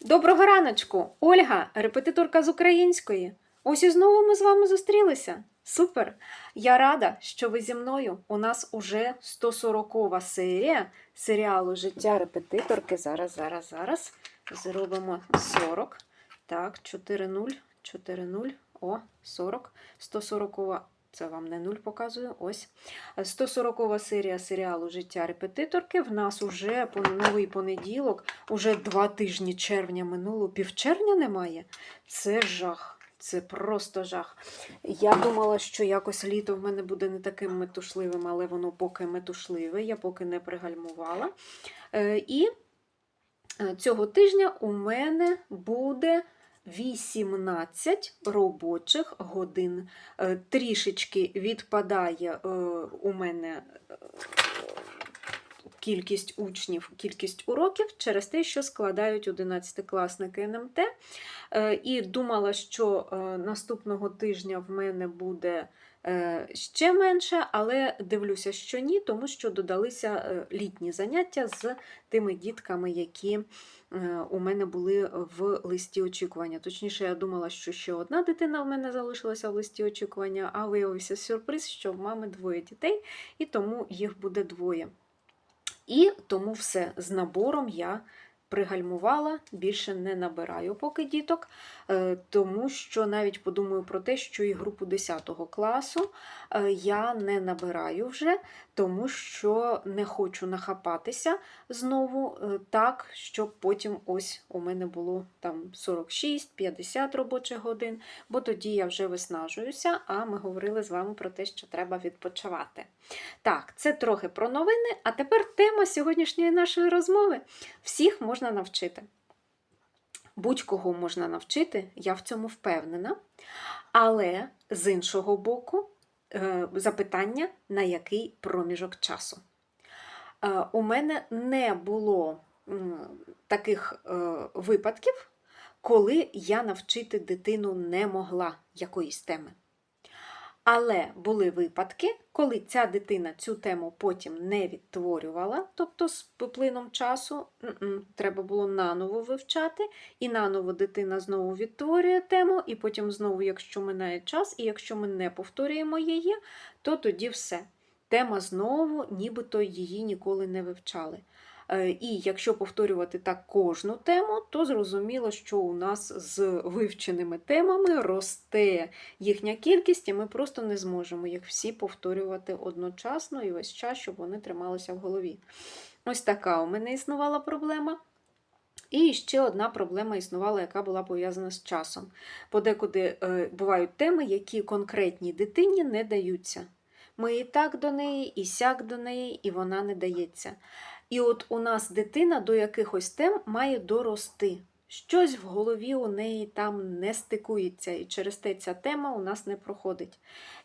Доброго раночку! Ольга, репетиторка з української. Ось і знову ми з вами зустрілися. Супер! Я рада, що ви зі мною. У нас уже 140 серія серіалу Життя репетиторки. Зараз, зараз, зараз. Зробимо 40. Так, 4-0, 4-0. О, 40. 140. Це вам не 0 показую. Ось. 140 серія серіалу Життя репетиторки. В нас уже по- новий понеділок, уже два тижні червня минуло, півчервня немає. Це жах. Це просто жах. Я думала, що якось літо в мене буде не таким метушливим, але воно поки метушливе, я поки не пригальмувала. Е, І е, цього тижня у мене буде 18 робочих годин. Е, Трішечки відпадає е, у мене е, кількість учнів, кількість уроків через те, що складають 11-класники НМТ. Е, І думала, що е, наступного тижня в мене буде е, ще менше, але дивлюся, що ні, тому що додалися літні заняття з тими дітками, які у мене були в листі очікування. Точніше, я думала, що ще одна дитина в мене залишилася в листі очікування, а виявився сюрприз, що в мами двоє дітей, і тому їх буде двоє. І тому все з набором я пригальмувала, більше не набираю поки діток, е, тому що навіть подумаю про те, що і групу 10 класу е, я не набираю вже, тому що не хочу нахапатися знову е, так, щоб потім ось у мене було там 46-50 робочих годин, бо тоді я вже виснажуюся, а ми говорили з вами про те, що треба відпочивати. Так, це трохи про новини, а тепер тема сьогоднішньої нашої розмови. Всіх можна навчити. Будь-кого можна навчити, я в цьому впевнена. Але з іншого боку, е, запитання, на який проміжок часу. Е, У мене не було таких е, випадків, коли я навчити дитину не могла якоїсь теми. Але були випадки, коли ця дитина цю тему потім не відтворювала, тобто з плином часу треба було наново вивчати, і наново дитина знову відтворює тему, і потім знову, якщо минає час, і якщо ми не повторюємо її, то тоді все. Тема знову, нібито її ніколи не вивчали. Е, І якщо повторювати так кожну тему, то зрозуміло, що у нас з вивченими темами росте їхня кількість, і ми просто не зможемо їх всі повторювати одночасно і весь час, щоб вони трималися в голові. Ось така у мене існувала проблема. І ще одна проблема існувала, яка була пов'язана з часом. Подекуди е, бувають теми, які конкретній дитині не даються. Ми і так до неї, і сяк до неї, і вона не дається. І от у нас дитина до якихось тем має дорости. Щось в голові у неї там не стикується, і через те ця тема у нас не проходить.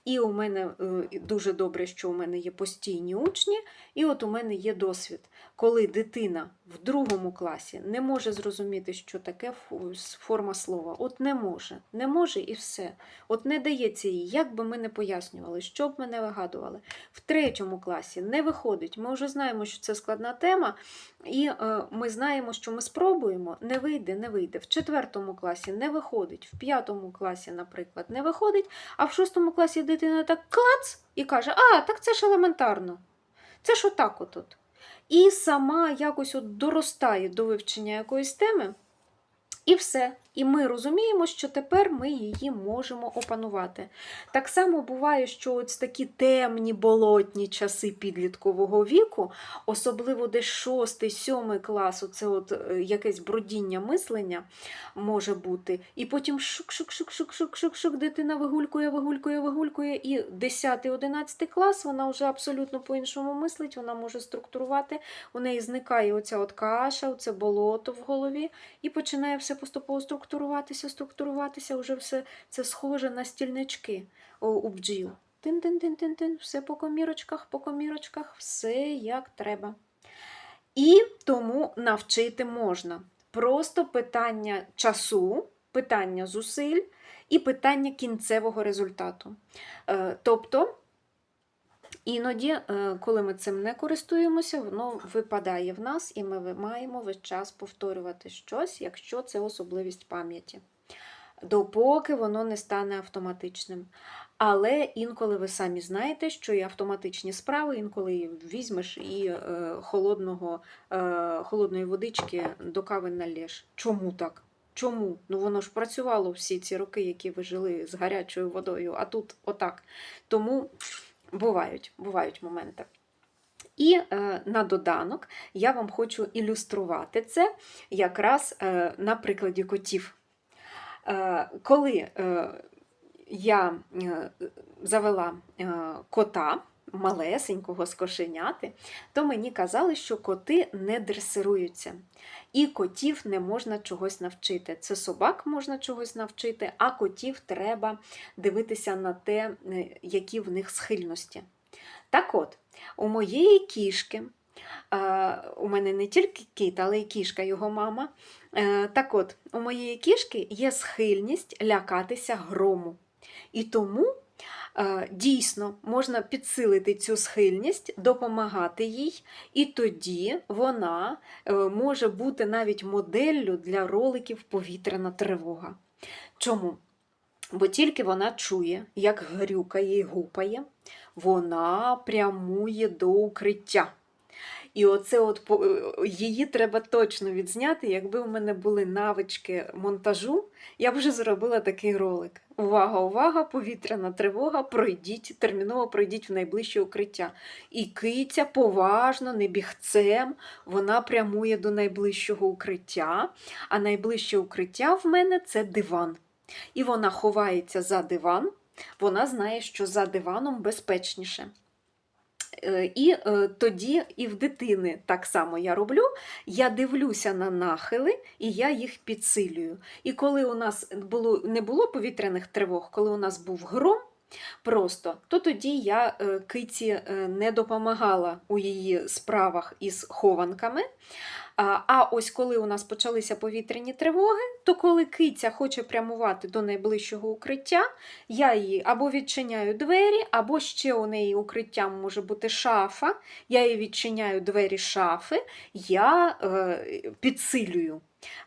І у мене е, дуже добре, що у мене є постійні учні, і от у мене є досвід, коли дитина в другому класі не може зрозуміти, що таке форма слова. От не може, не може і все. От не дається їй, як би ми не пояснювали, що б ми не вигадували. В третьому класі не виходить. Ми вже знаємо, що це складна тема, і е, ми знаємо, що ми спробуємо, не вийде, не вийде. В четвертому класі не виходить, в п'ятому класі, наприклад, не виходить, а в шостому класі дитина так клац і каже: А, так це ж елементарно. Це ж отак отут. І сама якось от доростає до вивчення якоїсь теми, і все. І ми розуміємо, що тепер ми її можемо опанувати. Так само буває, що ось такі темні болотні часи підліткового віку, особливо десь 6-7 клас, це от е, якесь бродіння мислення може бути. І потім шук-шук-шук-шук-шук-шук, дитина вигулькує, вигулькує, вигулькує, і 10-11 клас вона вже абсолютно по-іншому мислить, вона може структурувати, у неї зникає оця от каша, оце болото в голові, і починає все поступово структуруватися, структуруватися, вже все це схоже на стільнички у бджіл. Тин-тин-тин-тин-тин, все по комірочках, по комірочках, все як треба. І тому навчити можна. Просто питання часу, питання зусиль і питання кінцевого результату. Е, Тобто Іноді, е, коли ми цим не користуємося, воно випадає в нас, і ми маємо весь час повторювати щось, якщо це особливість пам'яті. Допоки воно не стане автоматичним. Але інколи ви самі знаєте, що і автоматичні справи, інколи візьмеш і е, холодного, е, холодної водички до кави налєш. Чому так? Чому? Ну воно ж працювало всі ці роки, які ви жили з гарячою водою, а тут отак. Тому бувають, бувають моменти. І е, на доданок я вам хочу ілюструвати це якраз е, на прикладі котів. Е, коли е, я е, завела е, кота малесенького з кошеняти, то мені казали, що коти не дресируються. І котів не можна чогось навчити. Це собак можна чогось навчити, а котів треба дивитися на те, е, які в них схильності. Так от, у моєї кішки, е, у мене не тільки кіт, але й кішка, його мама. е, Так от, у моєї кішки є схильність лякатися грому. І тому дійсно можна підсилити цю схильність, допомагати їй, і тоді вона е, може бути навіть моделлю для роликів повітряна тривога. Чому? Бо тільки вона чує, як грюкає і гупає, вона прямує до укриття. І оце от е, її треба точно відзняти. Якби у мене були навички монтажу, я б вже зробила такий ролик. Увага, увага, повітряна тривога, пройдіть, терміново пройдіть в найближче укриття. І киця поважно, не бігцем, вона прямує до найближчого укриття, а найближче укриття в мене це диван. І вона ховається за диван, вона знає, що за диваном безпечніше. Е, І е, тоді і в дитини так само я роблю. Я дивлюся на нахили і я їх підсилюю. І коли у нас було, не було повітряних тривог, коли у нас був гром, просто, то тоді я е, киці е, не допомагала у її справах із хованками. А ось коли у нас почалися повітряні тривоги, то коли киця хоче прямувати до найближчого укриття, я її або відчиняю двері, або ще у неї укриттям може бути шафа. Я їй відчиняю двері шафи, я е, підсилюю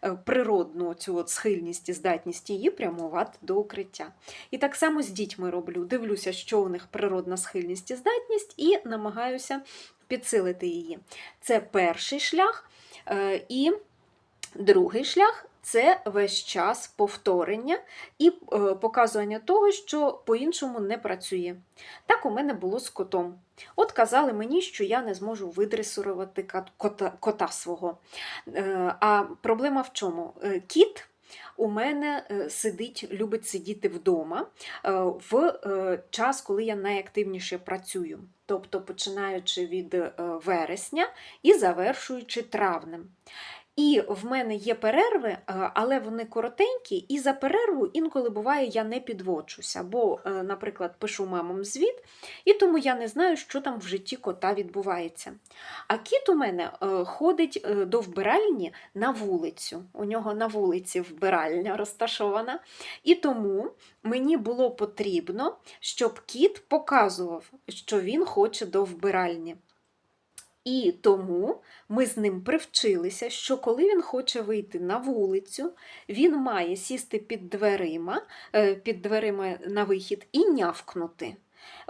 е, природну цю от схильність і здатність її прямувати до укриття. І так само з дітьми роблю. Дивлюся, що у них природна схильність і здатність, і намагаюся підсилити її. Це перший шлях. Е, І другий шлях це весь час повторення і е, показування того, що по-іншому не працює. Так у мене було з котом. От казали мені, що я не зможу видресурувати кота, кота свого. Е, А проблема в чому? Кіт. У мене е, сидить, любить сидіти вдома е, в е, час, коли я найактивніше працюю, тобто починаючи від вересня і завершуючи травнем. І в мене є перерви, е, але вони коротенькі, і за перерву інколи буває, я не підводжуся, бо, е, наприклад, пишу мамам звіт, і тому я не знаю, що там в житті кота відбувається. А кіт у мене е, ходить до вбиральні на вулицю. У нього на вулиці вбиральня розташована. І тому мені було потрібно, щоб кіт показував, що він хоче до вбиральні. І тому ми з ним привчилися, що коли він хоче вийти на вулицю, він має сісти під дверима, е, під дверима на вихід і нявкнути.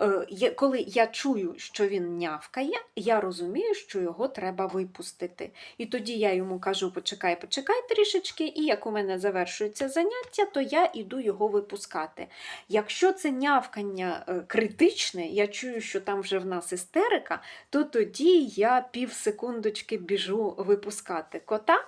Е, Коли я чую, що він нявкає, я розумію, що його треба випустити. І тоді я йому кажу: почекай, почекай трішечки, і як у мене завершується заняття, то я іду його випускати. Якщо це нявкання е, критичне, я чую, що там вже в нас істерика, то тоді я пів секундочки біжу випускати кота.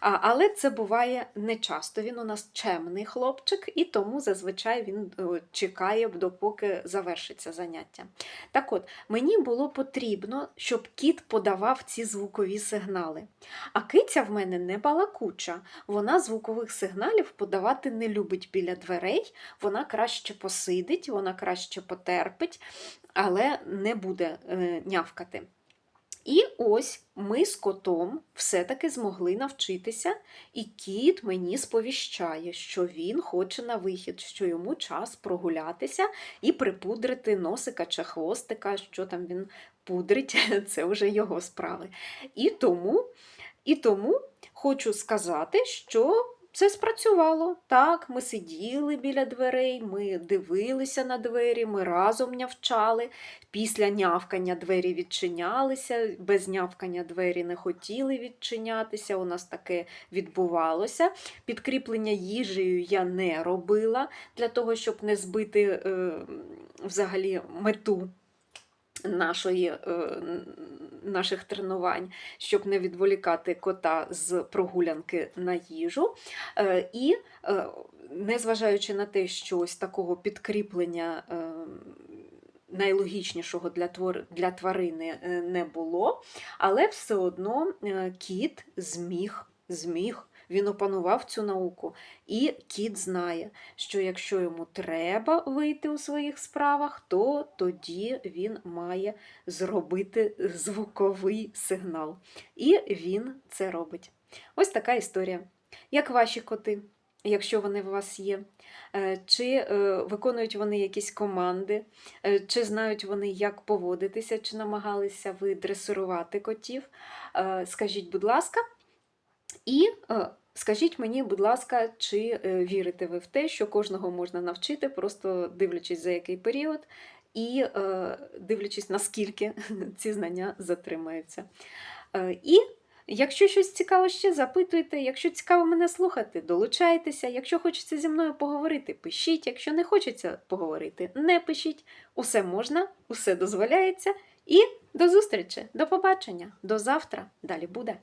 Але це буває не часто. Він у нас чемний хлопчик, і тому зазвичай він е, чекає, допоки завершиться заняття. Так от, мені було потрібно, щоб кіт подавав ці звукові сигнали. А киця в мене не балакуча, вона звукових сигналів подавати не любить біля дверей, вона краще посидить, вона краще потерпить, але не буде е, нявкати. І ось ми з котом все-таки змогли навчитися, і кіт мені сповіщає, що він хоче на вихід, що йому час прогулятися і припудрити носика чи хвостика, що там він пудрить, це вже його справи. І тому, і тому хочу сказати, що це спрацювало. Так, ми сиділи біля дверей, ми дивилися на двері, ми разом нявчали. Після нявкання двері відчинялися, без нявкання двері не хотіли відчинятися. У нас таке відбувалося. Підкріплення їжею я не робила для того, щоб не збити е, взагалі мету нашої, е, наших тренувань, щоб не відволікати кота з прогулянки на їжу. Е, І е, незважаючи на те, що ось такого підкріплення найлогічнішого для, твор... для тварини не було, але все одно кіт зміг, зміг. Він опанував цю науку, і кіт знає, що якщо йому треба вийти у своїх справах, то тоді він має зробити звуковий сигнал. І він це робить. Ось така історія. Як ваші коти, якщо вони у вас є? Е, Чи е, виконують вони якісь команди, Е, чи знають вони, як поводитися, чи намагалися ви дресирувати котів? Скажіть, будь ласка. І скажіть мені, будь ласка, чи е, вірите ви в те, що кожного можна навчити, просто дивлячись за який період, і е, дивлячись, наскільки ці знання затримаються. Е, І якщо щось цікаво ще, запитуйте. Якщо цікаво мене слухати, долучайтеся. Якщо хочеться зі мною поговорити, пишіть. Якщо не хочеться поговорити, не пишіть. Усе можна, усе дозволяється. І до зустрічі, до побачення, до завтра. Далі буде.